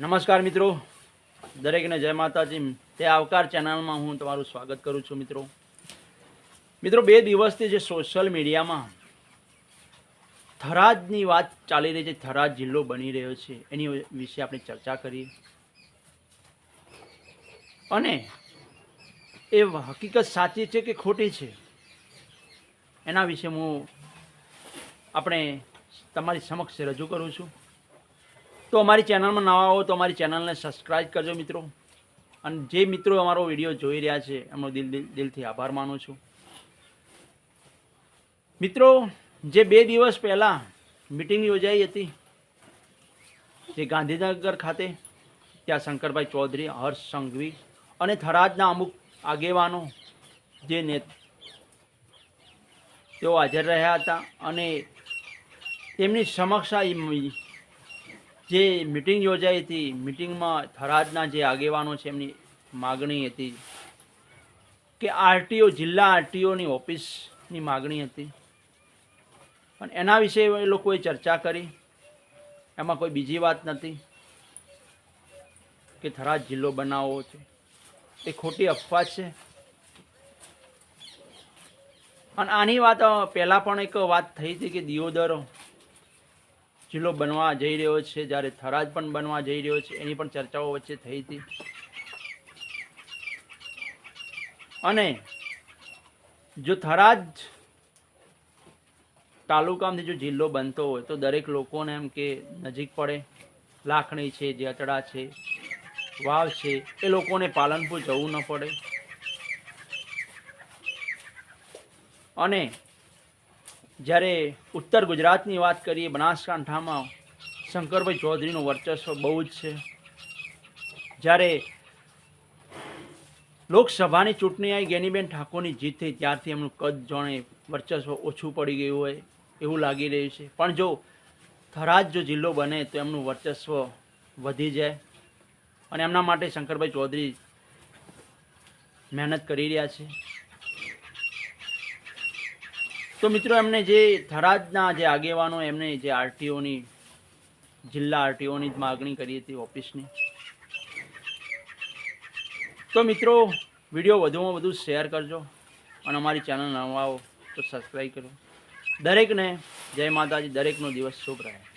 નમસ્કાર મિત્રો. દરેકને જય માતાજી. તે આવકાર ચેનલમાં હું તમારું સ્વાગત કરું છું મિત્રો. મિત્રો, બે દિવસથી જે સોશિયલ મીડિયામાં થરાદની વાત ચાલી રહી છે, થરાદ જિલ્લો બની રહ્યો છે, એની વિશે આપણે ચર્ચા કરીએ. અને એ હકીકત સાચી છે કે ખોટી છે? એના વિશે હું આપણે તમારી સમક્ષ રજૂ કરું છું. તો અમારી ચેનલમાં નવા હો તો અમારી ચેનલને સબસ્ક્રાઈબ કરજો મિત્રો. અને જે મિત્રો અમારો વીડિયો જોઈ રહ્યા છે, એમનો દિલ દિલથી આભાર માનું છું. મિત્રો, જે બે દિવસ પહેલાં મિટિંગ યોજાઈ હતી, જે ગાંધીનગર ખાતે, ત્યાં શંકરભાઈ ચૌધરી, હર્ષ સંઘવી અને થરાદના અમુક આગેવાનો જે ને તેઓ હાજર રહ્યા હતા અને તેમની સમક્ષ આ જે મિટિંગ યોજાઈ હતી, મિટિંગમાં થરાદના જે આગેવાનો છે, એમની માગણી હતી કે આરટીઓ, જિલ્લા આરટીઓની ઓફિસની માગણી હતી. અને એના વિશે એ લોકોએ ચર્ચા કરી. એમાં કોઈ બીજી વાત નથી કે થરાદ જિલ્લો બનાવવો છે. એ ખોટી અફવા છે. અને આની વાત પહેલાં પણ એક વાત થઈ હતી કે દિયોદર જિલ્લો બનવા જઈ રહ્યો છે, જ્યારે થરાદ પણ બનવા જઈ રહ્યો છે, એની પણ ચર્ચાઓ વચ્ચે થઈ હતી. અને જો થરાદ તાલુકામાંથી જો જિલ્લો બનતો હોય, તો દરેક લોકોને એમ કે નજીક પડે. લાખણી છે જેતડા છે, વાવ છે, એ લોકોને પાલનપુર જવું ન પડે. અને જ્યારે ઉત્તર ગુજરાતની વાત કરીએ, બનાસકાંઠામાં શંકરભાઈ ચૌધરીનું વર્ચસ્વ બહુ જ છે. જ્યારે લોકસભાની ચૂંટણી આવી, ગેનીબેન ઠાકોરની જીત થઈ, ત્યારથી એમનું કદ જાણે વર્ચસ્વ ઓછું પડી ગયું હોય એવું લાગી રહ્યું છે. પણ જો થરાદ જો જિલ્લો બને, તો એમનું વર્ચસ્વ વધી જાય. અને એમના માટે શંકરભાઈ ચૌધરી મહેનત કરી રહ્યા છે. તો મિત્રો, એમને જે થરાદના જે આગેવાનો, એમને જે આરટીઓની, જિલ્લા આરટીઓની જ માગણી કરી હતી ઓફિસની. તો મિત્રો, વીડિયો વધુમાં વધુ શેર કરજો અને અમારી ચેનલ નવા આવો તો સબસ્ક્રાઈબ કરો. દરેકને જય માતાજી, દરેકનો દિવસ શુભ રહે.